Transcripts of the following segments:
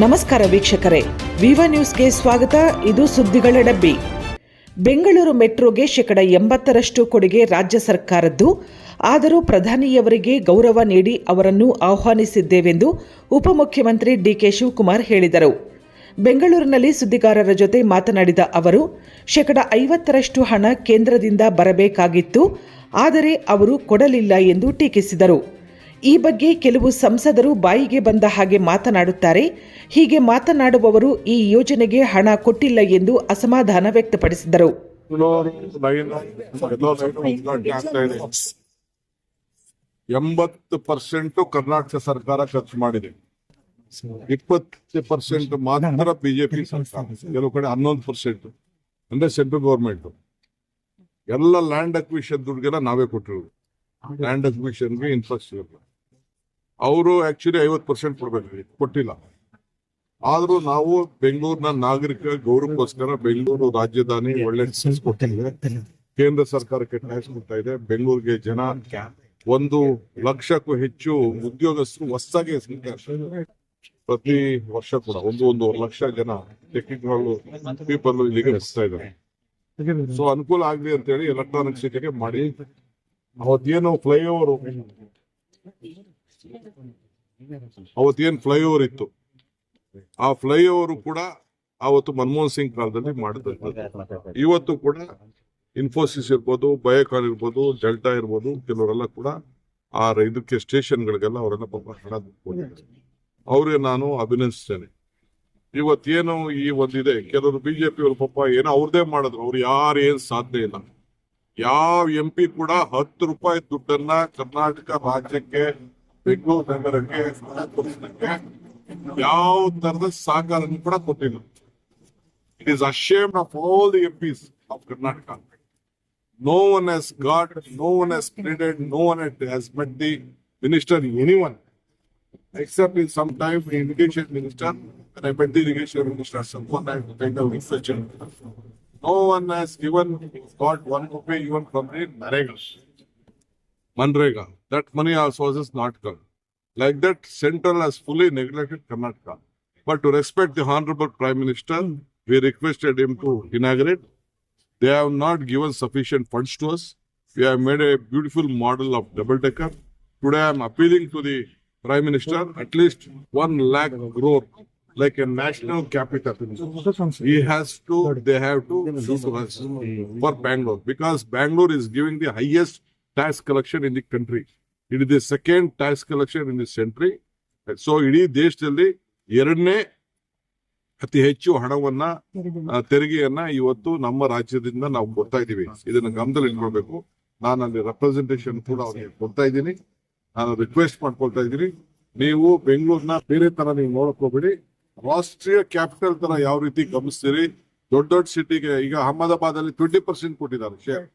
ನಮಸ್ಕಾರ ವೀಕ್ಷಕರೇ. ವಿವ ನ್ಯೂಸ್ಗೆ ಸ್ವಾಗತ. ಇದು ಸುದ್ದಿಗಳ ಡಬ್ಬಿ. ಬೆಂಗಳೂರು ಮೆಟ್ರೋಗೆ ಶೇಕಡ ಎಂಬತ್ತರಷ್ಟು ಕೊಡುಗೆ ರಾಜ್ಯ ಸರ್ಕಾರದ್ದು. ಆದರೂ ಪ್ರಧಾನಿಯವರಿಗೆ ಗೌರವ ನೀಡಿ ಅವರನ್ನು ಆಹ್ವಾನಿಸಿದ್ದೇವೆಂದು ಉಪಮುಖ್ಯಮಂತ್ರಿ ಡಿಕೆ ಶಿವಕುಮಾರ್ ಹೇಳಿದರು. ಬೆಂಗಳೂರಿನಲ್ಲಿ ಸುದ್ದಿಗಾರರ ಜೊತೆ ಮಾತನಾಡಿದ ಅವರು, ಶೇಕಡ ಐವತ್ತರಷ್ಟು ಹಣ ಕೇಂದ್ರದಿಂದ ಬರಬೇಕಾಗಿತ್ತು. ಆದರೆ ಅವರು ಕೊಡಲಿಲ್ಲ ಎಂದು ಟೀಕಿಸಿದರು. ಈ ಬಗ್ಗೆ ಕೆಲವು ಸಂಸದರು ಬಾಯಿಗೆ ಬಂದ ಹಾಗೆ ಮಾತನಾಡುತ್ತಾರೆ. ಹೀಗೆ ಮಾತನಾಡುವವರು ಈ ಯೋಜನೆಗೆ ಹಣ ಕೊಟ್ಟಿಲ್ಲ ಎಂದು ಅಸಮಾಧಾನ ವ್ಯಕ್ತಪಡಿಸಿದರು. ಎಂಬತ್ತು ಪರ್ಸೆಂಟ್ ಕರ್ನಾಟಕ ಸರ್ಕಾರ ಖರ್ಚು ಮಾಡಿದೆ. ಇಪ್ಪತ್ತು ಪರ್ಸೆಂಟ್ ಮಾತ್ರ ಬಿಜೆಪಿ ಸರ್ಕಾರ, ಕೆಲವು ಕಡೆ ಹನ್ನೊಂದು ಪರ್ಸೆಂಟ್ ಅಂದ್ರೆ ಸೆಂಟ್ರಲ್ ಗೌರ್ಮೆಂಟ್. ಎಲ್ಲ ಲ್ಯಾಂಡ್ ಅಕ್ವಿಷನ್ ದುಡ್ಡಿಗೆಲ್ಲ ನಾವೇ ಕೊಟ್ಟಿರೋದು. ಲ್ಯಾಂಡ್ ಅಕ್ವಿಷನ್ಗೆ ಇನ್ಫ್ರಾಸ್ಟ್ರಕ್ಚರ್ ಅವರು ಆಕ್ಚುಲಿ ಐವತ್ತು ಪರ್ಸೆಂಟ್ ಕೊಡ್ಬೇಕು. ಕೊಟ್ಟಿಲ್ಲ. ಆದ್ರೂ ನಾವು ಬೆಂಗಳೂರಿನ ನಾಗರಿಕ ಗೌರವಕ್ಕೋಸ್ಕರ ಬೆಂಗಳೂರು ರಾಜಧಾನಿ ಒಳ್ಳೆ ಕೊಟ್ಟಿದೆ. ಕೇಂದ್ರ ಸರ್ಕಾರಕ್ಕೆ ಟ್ಯಾಕ್ಸ್ ಕೊಡ್ತಾ ಇದೆ. ಬೆಂಗಳೂರಿಗೆ ಜನ ಒಂದು ಲಕ್ಷಕ್ಕೂ ಹೆಚ್ಚು ಉದ್ಯೋಗಸ್ಥರು ಹೊಸದಾಗಿ. ಪ್ರತಿ ವರ್ಷ ಕೂಡ ಒಂದು ಒಂದೂವರೆ ಲಕ್ಷ ಜನ ಟೆಕ್ನಿಕಲ್ ಪೀಪಲ್ ಇಲ್ಲಿಗೆ ಹೆಸ್ತಾ ಇದ್ದಾರೆ. ಸೊ ಅನುಕೂಲ ಆಗ್ಲಿ ಅಂತ ಹೇಳಿ ಎಲೆಕ್ಟ್ರಾನಿಕ್ ಸಿಟಿಗೆ ಮಾಡಿ. ಅವತ್ತೇನು ಫ್ಲೈಓವರ್ ಅವತ್ತೇನ್ ಫ್ಲೈಓವರ್ ಇತ್ತು. ಆ ಫ್ಲೈ ಓವರ್ ಕೂಡ ಅವತ್ತು ಮನಮೋಹನ್ ಸಿಂಗ್ ಕಾಲದಲ್ಲಿ ಮಾಡಿದ್ರು ಇವತ್ತು ಕೂಡ ಇನ್ಫೋಸಿಸ್ ಇರ್ಬೋದು ಬಯೋಕಾನ್ ಇರ್ಬೋದು ಡೆಲ್ಟಾ ಇರ್ಬೋದು, ಕೆಲವರೆಲ್ಲ ಕೂಡ ಆ ಇದಕ್ಕೆ ಸ್ಟೇಷನ್ಗಳಿಗೆಲ್ಲ ಅವರೆಲ್ಲ ಪಾಪ ಹಣ ಅವ್ರಿಗೆ ನಾನು ಅಭಿನಂದಿಸ್ತೇನೆ. ಇವತ್ತೇನು ಈ ಒಂದಿದೆ, ಕೆಲವರು ಬಿಜೆಪಿ ಅವರು ಪಾಪ ಏನೋ ಅವ್ರದೇ ಮಾಡಿದ್ರು. ಅವ್ರು ಯಾರು ಏನ್ ಸಾಧ್ಯ ಇಲ್ಲ. ಯಾವ ಎಂ ಪಿ ಕೂಡ ಹತ್ತು ರೂಪಾಯಿ ದುಡ್ಡನ್ನ ಕರ್ನಾಟಕ ರಾಜ್ಯಕ್ಕೆ ಬೆಂಗಳೂರು ನಗರಕ್ಕೆ ಕೊಡಿಸ್ಲಿಕ್ಕೆ ಯಾವ ತರದ ಸಹಕಾರ ಕೂಡ ಕೊಟ್ಟಿಲ್ಲ it is ashamed of all the M Ps of Karnataka no one has got, no one has pleaded, no one has met the minister, anyone. Except in some time, the irrigation minister, and I met the irrigation minister, someone I kind of research. No one has given, got one rupee even from the Narega. Manrega, that money also is not come. Like that, central has fully neglected Karnataka. But to respect the honorable prime minister, we requested him to inaugurate. They have not given sufficient funds to us. We have made a beautiful model of double decker. Today I am appealing to the Prime Minister, at least one lakh crore, like a national capital. He has to, they have to do to us for Bangalore, because Bangalore is giving the highest tax collection in the country. It is the second tax collection in this century. So, ಇಡೀ ದೇಶದಲ್ಲಿ ಎರಡನೇ ಅತಿ ಹೆಚ್ಚು ಹಣವನ್ನ ತೆರಿಗೆಯನ್ನ ಇವತ್ತು ನಮ್ಮ ರಾಜ್ಯದಿಂದ ನಾವು ಕೊಡ್ತಾ ಇದೀವಿ ಇದನ್ನ ಗಮನದಲ್ಲಿ ಇಟ್ಕೊಳ್ಬೇಕು. ನಾನು ಅಲ್ಲಿ ರೆಪ್ರೆಸೆಂಟೇಷನ್ ಕೂಡ ಅವ್ರಿಗೆ ಕೊಡ್ತಾ ಇದ್ದೀನಿ. ನಾನು ರಿಕ್ವೆಸ್ಟ್ ಮಾಡ್ಕೊಳ್ತಾ ಇದ್ದೀನಿ. ನೀವು ಬೆಂಗಳೂರಿನ ಬೇರೆ ತರ ನೀವು ನೋಡಕ್ ಹೋಗ್ಬೇಡಿ. ರಾಷ್ಟ್ರೀಯ ಕ್ಯಾಪಿಟಲ್ ತರ ಯಾವ ರೀತಿ ಗಮನಿಸ್ತೀರಿ? ದೊಡ್ಡ ದೊಡ್ಡ ಸಿಟಿಗೆ ಈಗ ಅಹಮದಾಬಾದ್ ಅಲ್ಲಿ ಟ್ವೆಂಟಿ ಪರ್ಸೆಂಟ್ ಕೊಟ್ಟಿದ್ದಾರೆ ಶೇರ್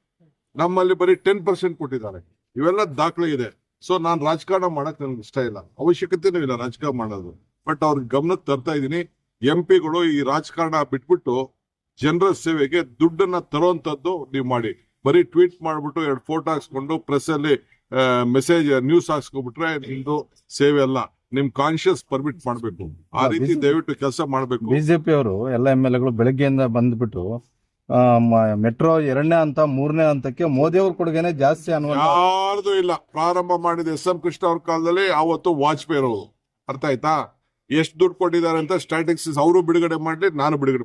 ನಮ್ಮಲ್ಲಿ ಬರೀ ಟೆನ್ ಪರ್ಸೆಂಟ್ ಕೊಟ್ಟಿದ್ದಾರೆ. ಇವೆಲ್ಲ ದಾಖಲೆ ಇದೆ. ಸೊ ನಾನು ರಾಜಕಾರಣ ಮಾಡಕ್ ನನ್ಗೆ ಇಷ್ಟ ಇಲ್ಲ. ಅವಶ್ಯಕತೆನೂ ಇಲ್ಲ ರಾಜಕಾರಣ ಮಾಡೋದು. ಬಟ್ ಅವ್ರ ಗಮನಕ್ಕೆ ತರ್ತಾ ಇದ್ದೀನಿ. ಎಂ ಪಿಗಳು ಈ ರಾಜಕಾರಣ ಬಿಟ್ಬಿಟ್ಟು ಜನರ ಸೇವೆಗೆ ದುಡ್ಡನ್ನ ತರುವಂತದ್ದು ನೀವು ಮಾಡಿ. ಬರೀ ಟ್ವೀಟ್ ಮಾಡ್ಬಿಟ್ಟು ಎರಡು ಫೋಟೋ ಹಾಕ್ಸ್ಕೊಂಡು ಪ್ರೆಸ್ ಅಲ್ಲಿ ಮೆಸೇಜ್ ನ್ಯೂಸ್ ಹಾಕ್ಸ್ಕೊಬಿಟ್ರೆ ನಿಮ್ದು ಸೇವೆ ಅಲ್ಲ. ನಿಮ್ ಕಾನ್ಶಿಯಸ್ ಪರ್ಮಿಟ್ ಮಾಡ್ಬೇಕು. ಆ ರೀತಿ ದಯವಿಟ್ಟು ಕೆಲಸ ಮಾಡ್ಬೇಕು. ಬಿಜೆಪಿ ಅವರು ಎಲ್ಲ ಎಂ ಎಲ್ ಎಗಳು ಬೆಳಗ್ಗೆಯಿಂದ ಬಂದ್ಬಿಟ್ಟು ಮೆಟ್ರೋ ಎರಡನೇ ಹಂತ, ಮೂರನೇ ಹಂತಕ್ಕೆ ಮೋದಿ ಅವ್ರ ಕೊಡುಗೆನೆ ಜಾಸ್ತಿ ಅನ್ನುವಂತ ಯಾರ್ದು ಇಲ್ಲ. ಪ್ರಾರಂಭ ಮಾಡಿದ ಎಸ್ ಎಂ ಕೃಷ್ಣ ಅವ್ರ ಕಾಲದಲ್ಲಿ ಆವತ್ತು ವಾಜಪೇಯಿ ಅವರು. ಅರ್ಥ ಆಯ್ತಾ? ಎಷ್ಟು ದುಡ್ಡು ಕೊಟ್ಟಿದ್ದಾರೆ ಅಂತ ಸ್ಟ್ಯಾಟಿಕ್ಸ್ ಅವರು ಬಿಡುಗಡೆ ಮಾಡ್ಲಿ, ನಾನು ಬಿಡುಗಡೆ